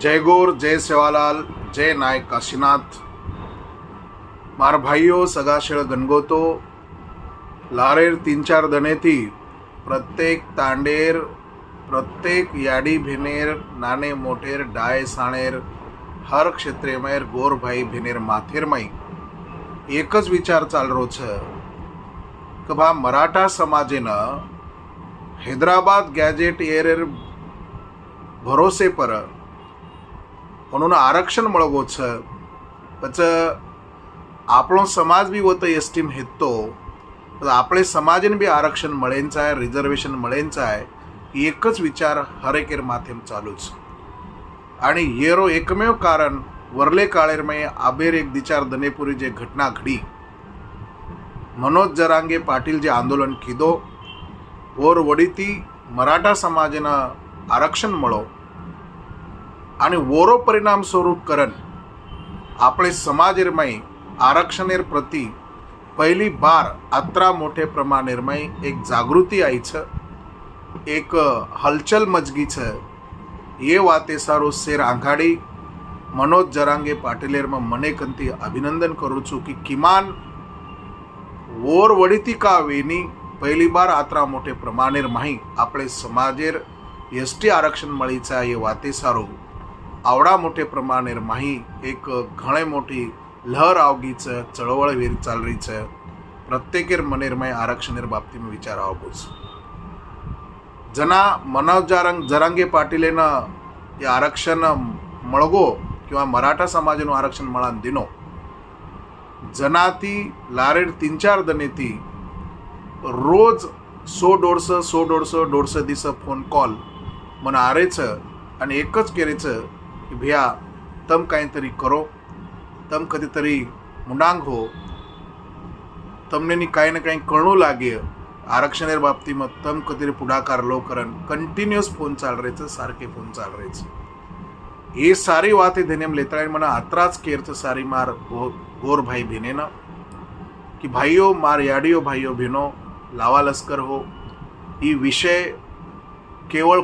જય ગોર જય સેવાલાલ જય નાયક કાશીનાથ મારા ભાઈઓ સગાશેળ ગનગોતો લારેર तीन चार દનેથી પ્રત્યેક તાંડેર પ્રત્યેક યાડી ભેનેર નાને મોટેર ડાય સાણેર હર ક્ષેત્રેમેર ગોરભાઈ ભેનેર માથેરમય એક જ વિચાર ચાલરો છે કે ભા મરાઠા સમાજેના हैदराबाद गॅजेट एअर भरोसे पर म्हणून आरक्षण मळगोच पच આપણો સમાજ બી હોતો એસટીમ હેતો આપણે સમાજને બી આરક્ષણ મળેન છે રિઝર્વેશન મળેન છે એક જ વિચાર હરેકેર માથેમ ચાલू છે आणि येरो एकमेव कारण वरले काळेरमय आबेर एक दिचार दनेपुरी जे घटना घडी मनोज जरांगे पाटील जे आंदोलन किदो ઓર વડીતી મરાઠા સમાજના આરક્ષણ મળો અને ઓરો પરિણામ સ્વરૂપ કરન આપણે સમાજેરમય આરક્ષણેર પ્રતિ પહેલી બાર આત્રા મોટે પ્રમાણેરમય એક જાગૃતિ આવી છે એક હલચલ મજગી છે એ વાતે સારું શેર આંઘાડી મનોજ જરાંગે પાટીલેરમાં મને કંતી અભિનંદન કરું છું કે કિમાન ઓર વડીતી કા વેની પહેલી બાર આતરા મોટે પ્રમાણેર માહી આપણે સમાજેર એસટી આરક્ષણ મળી છે એ વાતે સારું आवडा मोठे प्रमाणेर माही एक घणे मोठी लहर आवगीच चळवळवीर चालरीच प्रत्येकेर मनेरमय आरक्षणेर बाबतीत विचार आवगूच. जना मनोज जरंगे जरांगे पाटीलेनं हे आरक्षण मळगो किंवा मराठा समाजानं आरक्षण मळान दिनो. जना ती लारेड तीन चार दने ती रोज सो दोडसं सो दोडसं दोडसं दिस फोन कॉल मन आरेचं आणि एकच केरेचं કરે છે કે ભૈયા તમ કાંઈતરી કરો તમ કદીતરી મુંડાંગ હો તમને ની કાંઈ ને કાંઈ કણું લાગે આરક્ષણેર બાબતીમાં તમ કદીરી પુઢાકાર લો કરન કન્ટિન્યુઅસ ફોન ચાલ રહે છે સારકે ફોન ચાલ રહે છે એ સારી વાતે ધને એમ લેતા મને આત્રા જ કેર છે સારી માર ગો- ગોર ભાઈ બહેનેના કે ભાઈઓ માર યાડીઓ ભાઈઓ બહેનો લાવા લશ્કર હો એ વિષય કેવળ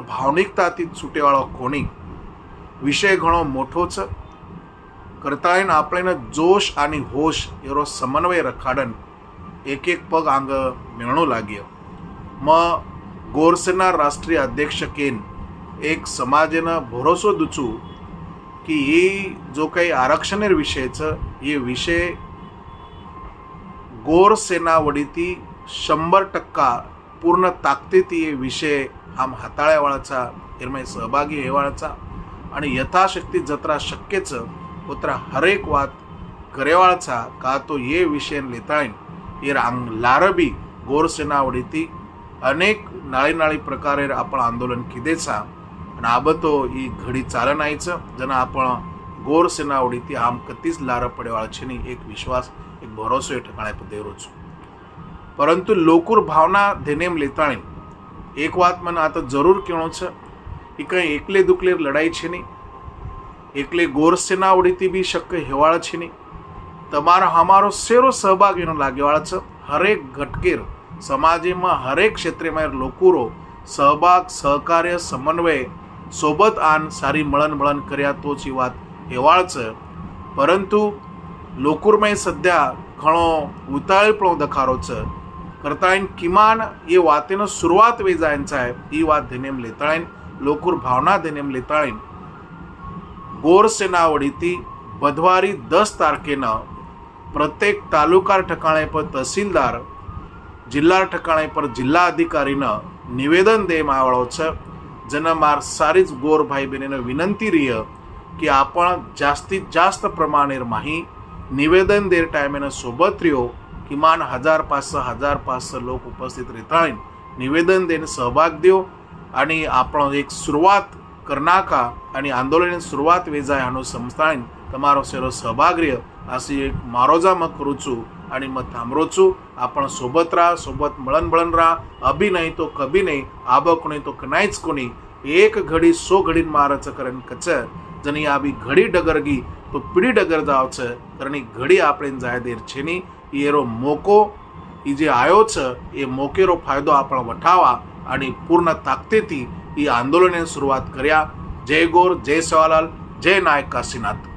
વિષય ઘણો મોટો છે કરતાંય આપણે જોશ અને હોશ એરો સમન્વય રખાડન એક એક પગ આંગ મેળણો લાગ્યો મ ગોરસેના રાષ્ટ્રીય અધ્યક્ષ કેન એક સમાજના ભરોસો દુચું કે એ જો કંઈ આરક્ષણેર વિષય છે એ વિષય गोर सेनावडीती शंभर टक्का पूर्ण ताकदीती हे विषय आम हाताळ्यावाळाचा एरमाय सहभागी हेवाळाचा आणि यथाशक्ती जत्रा शक्यचं उतरा हरेक वाद करेवाळचा का तो ये विषय लेताळीन? इर आंग लारबी गोरसेनावडीती अनेक नाळी नाळी प्रकारे आपण आंदोलन किदेचा? आणि आबतो ही घडी चालनायचं जण आपण गोरसेनावडीती आम कतीच लार पडेवाळछेनी एक विश्वास एक भरोसो या ठिकाणी देवरोच. परंतु लोकूर भावना धेनेम लिताळीन. एक वात मन आता जरूर केणोचं વાત મને આ તો જરૂર કહેણો છે એ કંઈ એકલે દુકલે લડાઈ છે નહીં એકલે ગોર સેનાવડીથી બી શક્ય હેવાળ છે નહીં તમારો અમારો સેરો સહભાગ એનો લાગેવાળા છે હરેક ઘટકેર સમાજમાં હરેક ક્ષેત્રેમાં લોકોરો સહભાગ સહકાર્ય સમન્વય સોબત આન સારી મળન મળન કર્યા તો જ એ વાત હેવાળ છે પરંતુ લોકોરમાં સદ્યા ઘણો ઉતાળપણો દખારો છે કરતાં કિમાન એ વાતેનો શરૂઆત વેજાયન સાહેબ એ વાત ધેનેમ લેતાળીન લોકોર ભાવના ધેનેમ લેતાળીન ગોર સેનાવડીથી બુધવારી દસ તારીખેના પ્રત્યેક તાલુકા ઠકાણે પર તહસીલદાર જિલ્લા ઠકાણે પર જિલ્લા અધિકારીના નિવેદન દેવામાં આવેલો છે જેના માર સારી જ ગોર ભાઈ બહેનને વિનંતી રહી કે આપણ જાસ્તીત જાસ્ત પ્રમાણે માહી નિવેદન દેર ટાઈમેને સોબત રહ્યો કિમાન હજાર પાસઠ હજાર પાસઠ લોક ઉપસ્થિત રહેતાળીને નિવેદન દેને સહભાગ દ્યો आणि આપણો એક શરૂઆત કરનાકા અને આંદોલનની શરૂઆત વેજાય આનું સંસ્થાન તમારો સેરો સહભાગ રહ્યો આશી એક મારોજામાં કરું છું અને મત થાંભરો છું આપણ સોબત રા સોબત મળન બળન રા અભી નહીં તો કભી નહીં આબક નહીં તો કનાઈ જ કોની એક ઘડી સો ઘડીને મારે છે કરન કચર જની આવી ઘડી ડગરગી તો પીડી ડગર જાવ છે કરણી ઘડી આપણે જાય દેર છે ની એરો મોકો એ જે આવ્યો છે એ મોકેરો ફાયદો આપણે વઠાવા आणि पूर्ण ताकदेती ही आंदोलने सुरुवात करूया. जय गोर जय सवालाल जय नायक काशीनाथ.